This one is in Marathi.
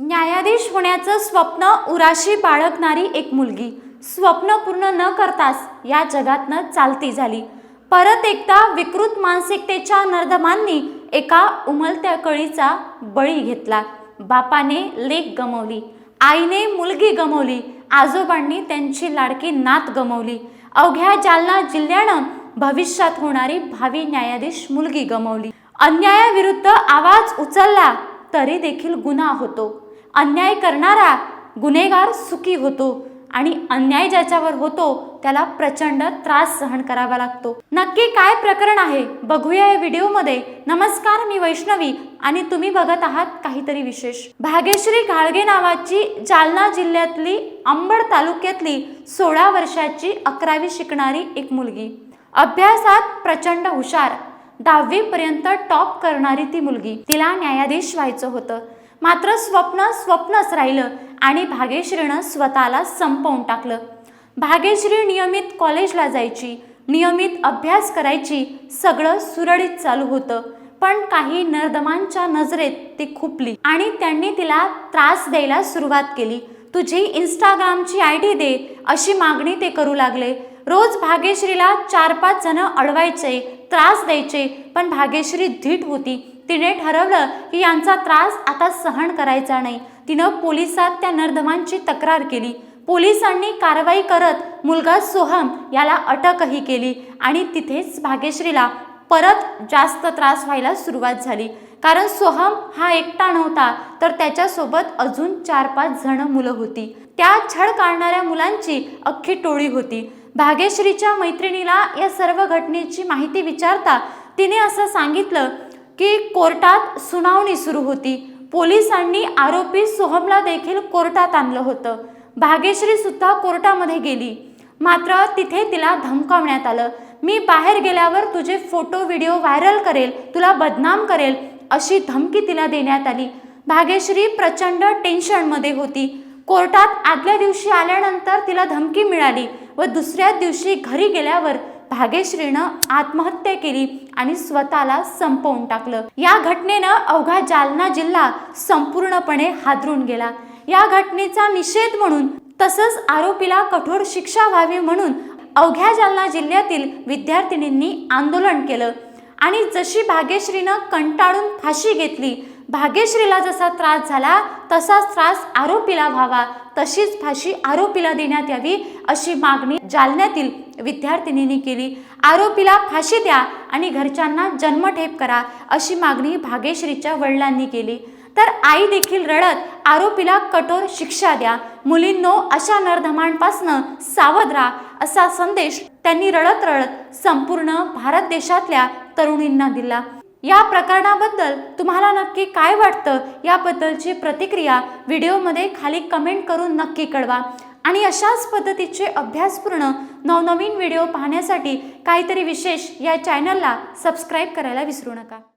न्यायाधीश होण्याचं स्वप्न उराशी बाळगणारी एक मुलगी. स्वप्न पूर्ण न करताच या जगातनं चालती झाली. परत एकदा विकृत मानसिकतेच्या नर्दमांनी एका उमलत्या कळीचा बळी घेतला. बापाने लेख गमवली. आईने मुलगी गमवली. आजोबांनी त्यांची लाडकी नात गमवली. अवघ्या जालना जिल्ह्यानं भविष्यात होणारी भावी न्यायाधीश मुलगी गमवली. अन्यायाविरुद्ध आवाज उचलला तरी देखील गुन्हा होतो. अन्याय करणारा गुन्हेगार सुखी होतो आणि अन्याय ज्याच्यावर होतो त्याला प्रचंड त्रास सहन करावा लागतो. नक्की काय प्रकरण आहे? बघूया या व्हिडिओमध्ये. नमस्कार मी वैष्णवी आणि तुम्ही बघत आहात काहीतरी विशेष. भाग्यश्री घाळगे नावाची जालना जिल्ह्यातली अंबड तालुक्यातली सोळा वर्षाची अकरावी शिकणारी एक मुलगी. अभ्यासात प्रचंड हुशार. दहावीपर्यंत टॉप करणारी ती मुलगी. तिला न्यायाधीश व्हायचं होतं. मात्र स्वप्न स्वप्नच राहिलं आणि भाग्यश्रीनं स्वतःला संपवून टाकलं. भाग्यश्री नियमित कॉलेजला जायची नियमित अभ्यास करायची सगळं सुरळीत चालू होतं. पण काही नर्दमांच्या नजरेत ती खुपली आणि त्यांनी तिला त्रास द्यायला सुरुवात केली. तुझी इंस्टाग्रामची आय डी दे अशी मागणी ते करू लागले. रोज भाग्यश्रीला चार पाच जण अडवायचे त्रास द्यायचे पण भाग्यश्री धीट होती. तिने ठरवलं की यांचा त्रास आता सहन करायचा नाही. तिनं पोलिसात त्या नर्दमांची तक्रार केली. पोलिसांनी कारवाई करत मुलगा सोहम याला अटकही केली आणि तिथेच भाग्यश्रीला परत जास्त त्रास व्हायला सुरुवात झाली. कारण सोहम हा एकटा नव्हता तर त्याच्यासोबत अजून चार पाच जण मुलं होती. त्या छळ काढणाऱ्या मुलांची अख्खी टोळी होती. भाग्यश्रीच्या मैत्रिणीला या सर्व घटनेची माहिती विचारता तिने असं सांगितलं की कोर्टात सुनावणी सुरू होती. पोलिसांनी आरोपी सोहमला देखील कोर्टात आणलं होतं. भाग्यश्री सुद्धा कोर्टामध्ये गेली. मात्र तिथे तिला धमकावण्यात आलं. मी बाहेर गेल्यावर तुझे फोटो व्हिडिओ व्हायरल करेल तुला बदनाम करेल अशी धमकी तिला देण्यात आली. भाग्यश्री प्रचंड टेन्शनमध्ये होती. कोर्टात आदल्या दिवशी आल्यानंतर तिला धमकी मिळाली व दुसऱ्या दिवशी घरी गेल्यावर भाग्यश्रीनं आत्महत्या केली आणि स्वतःला संपवून टाकलं. या घटनेनं अवघा जालना जिल्हा संपूर्णपणे हादरून गेला. या घटनेचा निषेध म्हणून तसंच आरोपीला कठोर शिक्षा व्हावी म्हणून अवघ्या जालना जिल्ह्यातील विद्यार्थिनींनी आंदोलन केलं. आणि जशी भाग्यश्रीनं कंटाळून फाशी घेतली भाग्यश्रीला जसा त्रास झाला तसाच त्रास आरोपीला व्हावा तशीच फाशी आरोपीला देण्यात यावी अशी मागणी जालन्यातील विद्यार्थिनींनी केली. आरोपीला फाशी द्या आणि घरच्यांना जन्मठेप करा अशी मागणी भाग्यश्रीच्या वडिलांनी केली. तर आई देखील रडत आरोपीला कठोर शिक्षा द्या. मुलींनो अशा नरधमांपासनं सावध राहा असा संदेश त्यांनी रडत रडत संपूर्ण भारत देशातल्या तरुणींना दिला. या प्रकरणाबद्दल तुम्हाला नक्की काय वाटतं? याबद्दलची प्रतिक्रिया व्हिडिओमध्ये खाली कमेंट करून नक्की कळवा. आणि अशाच पद्धतीचे अभ्यासपूर्ण नवनवीन व्हिडिओ पाहण्यासाठी काहीतरी विशेष या चॅनलला सबस्क्राईब करायला विसरू नका.